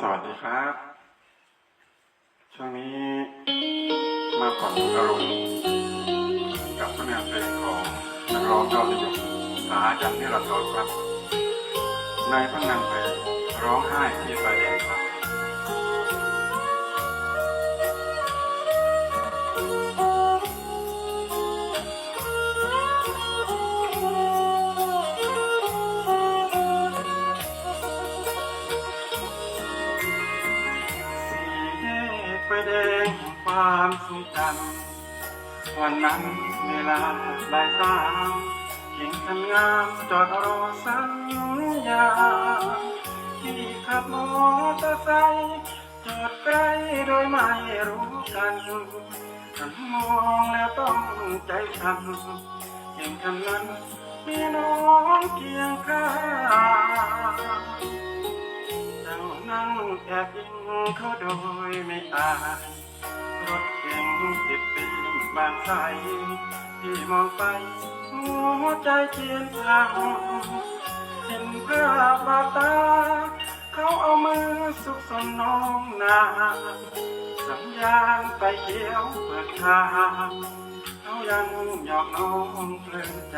สวัสดีครับ ช่วงนี้มาผ่อนอารมณ์กับผลงานเพลงของนักร้องยอดนิยมสายันนิรันดรครับ ในผลงานเพลงร้องไห้ที่ไฟแดงครับ ไฟแดงแห่งความทรงจำวันนั้นเวลาบ่ายสามหญิงคันงามจอดรอสัญญาที่ขับมอเตอร์ไซค์จอดใกล้โดยไม่รู้กันฉันมองแล้วต้องใจสั่นเห็นคันนั้นมีน้องเคียงข้าง บยิงเขาโดยไม่อาย รถเก่งติดปีนบางใสที่มองไปหัวใจเทียนทางเห็นภาพบาตา เขาเอามือสุกสนน้องนาสัญญาณไปเขียวเปิดทางเขายังหยอกน้องเพลินใจ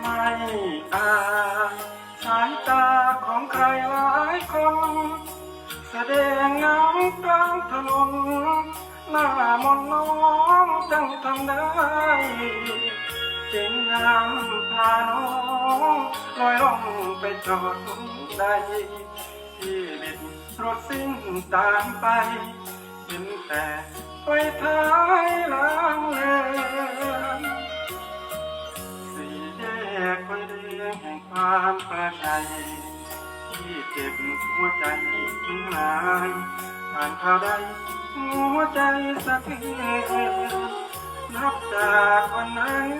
ไม่อาย สายตาของใครหลายคน แสดงเงากลางถนนหน้ามนน้องจังทำได้เจ๋งงามพาน้องลอยล่องไปจอดใดที่บิดรถสิ้นตามไป เห็นแต่ไฟท้ายหลังเนิน ที่เจ็บหัวใจทิ้งหายผ่านข่าวใดหัวใจสะเทือนนับจากวันนั้น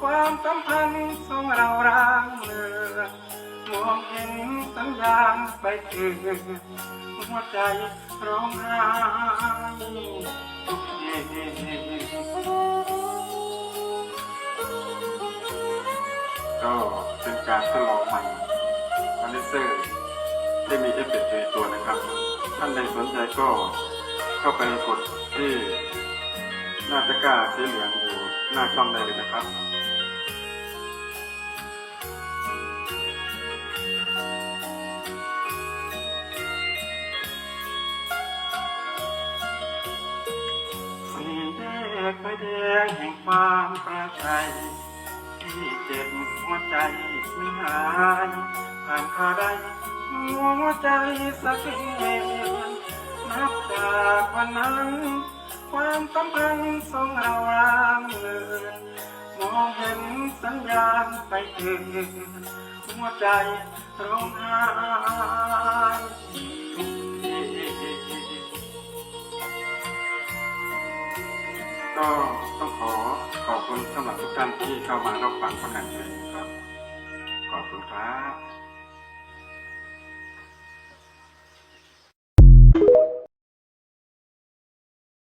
ความสัมพันธ์สองเราร้างเลือมองเห็นสัญญาณไปถึงหัวใจร้องไห้ทุกเย็นก็เป็นการทดลองใหม่ อนเดนเซอร์ที่มีเอฟเฟกต์ในตัวนะครับ ท่านใดสนใจก็เข้าไปกดที่หน้าตะกร้าสีเหลืองอยู่หน้าช่องได้เลยนะครับสีแยกไฟแดงแห่งความประทัย ที่เจ็บหัวใจไม่หายผ่านข่าใดหัวใจสะเทือนนับจากวันนั้น ความสัมพันธ์สองเรารางเลือนมองเห็นสัญญาณไปถึงหัวใจร้องไห้ ก็ต้องขอขอบคุณสำหรับทุกท่านที่เข้ามารับฟังผลงานเพลงครับ ขอบคุณครับ